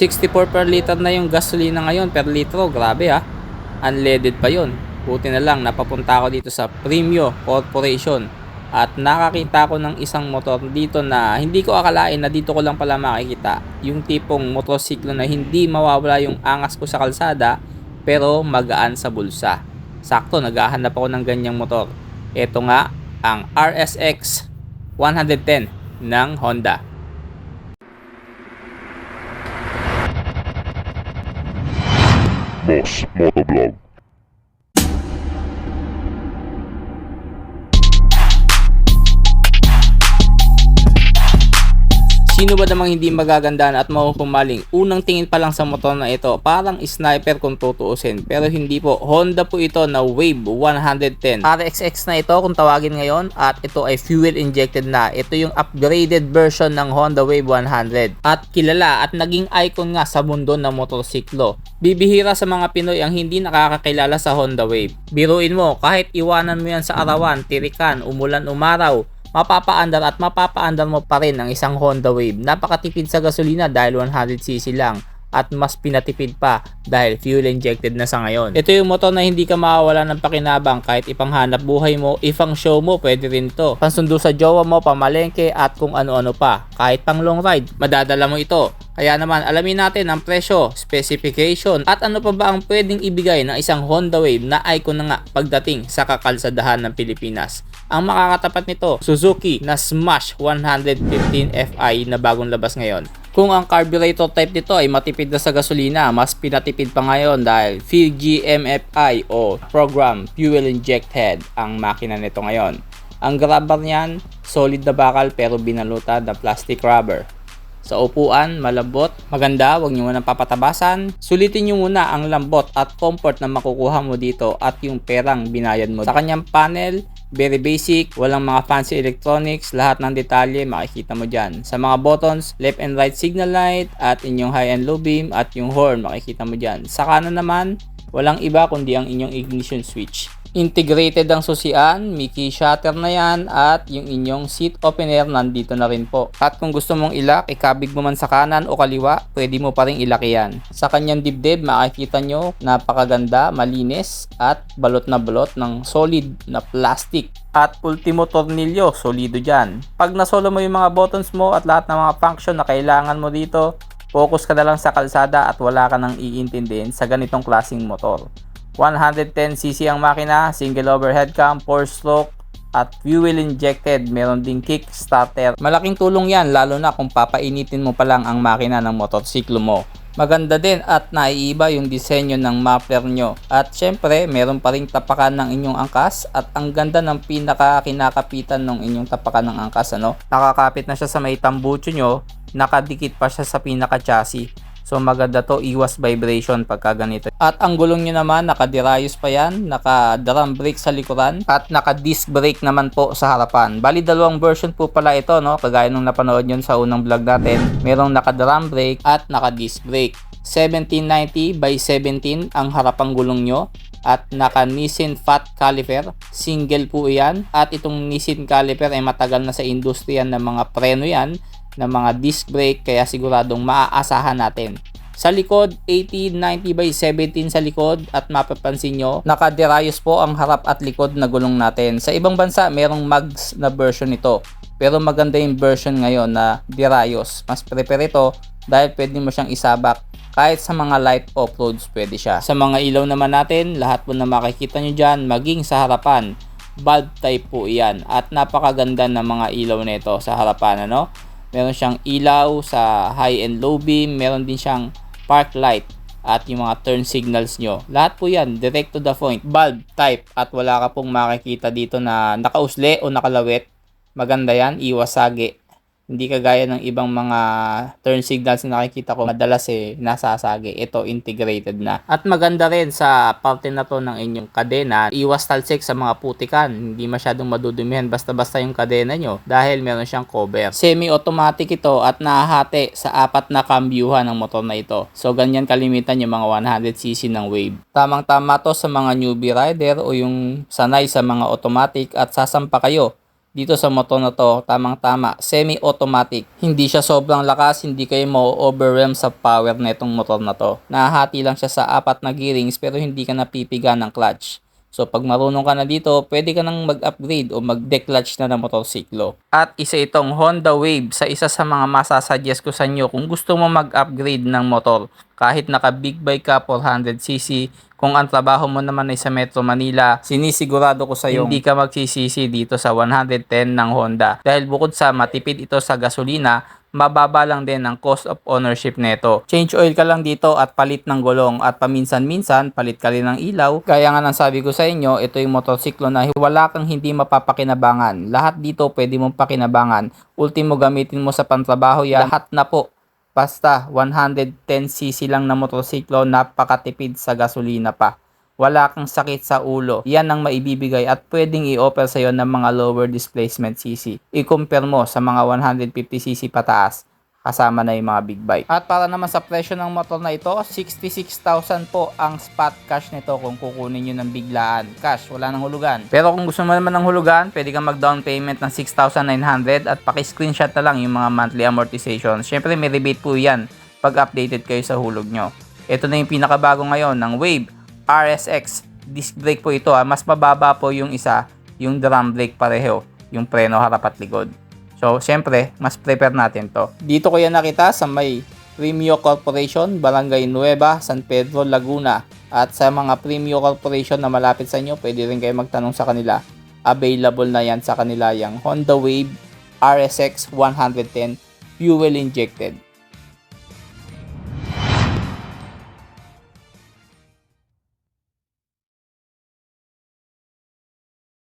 64 per liter na yung gasolina ngayon per litro. Grabe ha. Unleaded pa yon. Buti na lang napapunta ako dito sa Premio Corporation at nakakita ko ng isang motor dito na hindi ko akalain na dito ko lang pala makikita. Yung tipong motorsiklo na hindi mawawala yung angas ko sa kalsada pero magaan sa bulsa. Sakto, naghahanap ako ng ganyang motor. Ito nga ang RSX 110 ng Honda. Voz Motoblog. Sino ba namang hindi magagandaan at mahuhumaling? Unang tingin pa lang sa motor na ito, parang sniper kung tutuusin. Pero hindi po, Honda po ito na Wave 110. RXX na ito kung tawagin ngayon at ito ay fuel injected na. Ito yung upgraded version ng Honda Wave 100. At kilala at naging icon nga sa mundo ng motorsiklo. Bibihira sa mga Pinoy ang hindi nakakakilala sa Honda Wave. Biruin mo, kahit iwanan mo yan sa arawan, tirikan, umulan, umaraw, mapapaandar at mapapaandar mo pa rin ang isang Honda Wave. Napakatipid sa gasolina dahil 100cc lang at mas pinatipid pa dahil fuel injected na sa ngayon. Ito yung motor na hindi ka mawawala ng pakinabang kahit ipanghanap buhay mo, ifang show mo, pwede rin to. Pansundo sa jowa mo, pamalengke at kung ano-ano pa. Kahit pang long ride, madadala mo ito. Kaya naman, alamin natin ang presyo, specification, at ano pa ba ang pwedeng ibigay ng isang Honda Wave na icon na nga pagdating sa kakalsadahan ng Pilipinas. Ang makakatapat nito, Suzuki na Smash 115 Fi na bagong labas ngayon. Kung ang carburetor type nito ay matipid na sa gasolina, mas pinatipid pa ngayon dahil Fuel GMFI o Program Fuel Injected ang makina nito ngayon. Ang grabber niyan, solid na bakal pero binalutan ng plastic rubber. Sa upuan, malambot, maganda, huwag nyo munang papatabasan. Sulitin nyo muna ang lambot at comfort na makukuha mo dito at yung perang binayad mo. Sa kanyang panel, very basic, walang mga fancy electronics, lahat ng detalye makikita mo dyan. Sa mga buttons, left and right signal light at inyong high and low beam at yung horn makikita mo dyan. Sa kanan naman, walang iba kundi ang inyong ignition switch. Integrated ang susian, Mickey shutter na yan at yung inyong seat opener nandito na rin po. At kung gusto mong ilak, ikabig mo man sa kanan o kaliwa, pwede mo pa rin ilak yan. Sa kanyang dibdib, makikita nyo, napakaganda, malinis at balot na balot ng solid na plastic. At ultimo tornilyo, solido dyan. Pag nasolo mo yung mga buttons mo at lahat ng mga function na kailangan mo dito, focus ka na lang sa kalsada at wala ka nang iintindihin sa ganitong klasing motor. 110cc ang makina, single overhead cam, 4 stroke, at fuel injected, meron ding kick starter. Malaking tulong yan lalo na kung papainitin mo pa lang ang makina ng motorsiklo mo. Maganda din at naiiba yung disenyo ng muffler nyo. At syempre, meron pa ring tapakan ng inyong angkas at ang ganda ng pinaka kinakapitan ng inyong tapakan ng angkas. Ano? Nakakapit na siya sa may tambucho nyo, nakadikit pa siya sa pinaka chassis. So maganda to, iwas vibration pagka ganito. At ang gulong nyo naman, naka-derius pa yan, naka-drum brake sa likuran, at naka-disc brake naman po sa harapan. Bali, dalawang version po pala ito, no? Kagaya nung napanood nyo sa unang vlog natin. Merong naka-drum brake at naka-disc brake. 1790 by 17 ang harapang gulong nyo at naka Nissin Fat Caliper single po yan at itong Nissin Caliper ay matagal na sa industriya ng mga preno yan ng mga disc brake kaya siguradong maaasahan natin. Sa likod, 1890 by 17 sa likod at mapapansin nyo, nakaderayos po ang harap at likod na gulong natin. Sa ibang bansa, merong mags na version nito. Pero maganda yung version ngayon na dirayos. Mas prepare ito dahil pwede mo siyang isabak kahit sa mga light off-roads pwede siya. Sa mga ilaw naman natin, lahat po na makikita nyo dyan, maging sa harapan, bulb type po iyan. At napakaganda ng mga ilaw nito sa harapan. Ano? Meron siyang ilaw sa high and low beam. Meron din siyang park light at yung mga turn signals nyo. Lahat po yan, direct to the point. Bulb type at wala ka pong makikita dito na nakausli o nakalawit. Maganda yan, iwas sagi. Hindi kagaya ng ibang mga turn signals na nakikita ko madalas eh nasasagi. Ito integrated na. At maganda rin sa parte na to ng inyong kadena, iwas talsik sa mga putikan. Hindi masyadong madudumihan basta-basta yung kadena nyo dahil meron siyang cover. Semi-automatic ito at nahahati sa apat na kambyuhan ng motor na ito. So ganyan kalimitan yung mga 100cc ng Wave. Tamang-tama to sa mga newbie rider o yung sanay sa mga automatic at sasampa kayo dito sa motor na to, tamang-tama, semi-automatic. Hindi siya sobrang lakas, hindi kayo ma-overwhelm sa power na itong motor na to. Nahahati lang siya sa apat na gearings pero hindi ka napipiga ng clutch. So pag marunong ka na dito, pwede ka nang mag-upgrade o mag-declutch na ng motorsiklo. At isa itong Honda Wave sa isa sa mga masasuggest ko sa inyo kung gusto mo mag-upgrade ng motor. Kahit naka big bike ka 400cc, kung ang trabaho mo naman ay sa Metro Manila, sinisigurado ko sa iyo hindi ka magsisisi dito sa 110 ng Honda. Dahil bukod sa matipid ito sa gasolina, mababa lang din ang cost of ownership nito. Change oil ka lang dito at palit ng gulong at paminsan-minsan palit ka rin ng ilaw. Kaya nga nang sabi ko sa inyo, ito yung motorsiklo na wala kang hindi mapapakinabangan. Lahat dito pwede mong pakinabangan. Ultimo gamitin mo sa pantrabaho yan. Lahat na po. Basta 110cc lang na motorsiklo, napakatipid sa gasolina pa wala kang sakit sa ulo. Yan ang maibibigay at pwedeng i-offer sa iyo ng mga lower displacement CC. I-compare mo sa mga 150cc pataas kasama na yung mga big bike. At para naman sa presyo ng motor na ito, 66,000 po ang spot cash nito kung kukunin nyo ng biglaan. Cash, wala nang hulugan. Pero kung gusto mo naman ng hulugan, pwede kang mag-down payment ng 6,900 at paki-screenshot na lang yung mga monthly amortization. Siyempre may rebate po yan pag updated kayo sa hulog nyo. Ito na yung pinakabago ngayon ng Wave RSX disc brake po ito ah. Mas mababa po yung isa, yung drum brake pareho, yung preno harap at likod. So, syempre, mas prepare natin to. Dito ko yan nakita sa may Premio Corporation, Barangay Nueva, San Pedro, Laguna. At sa mga Premio Corporation na malapit sa inyo, pwede rin kayo magtanong sa kanila. Available na yan sa kanila yung Honda Wave RSX 110 fuel injected.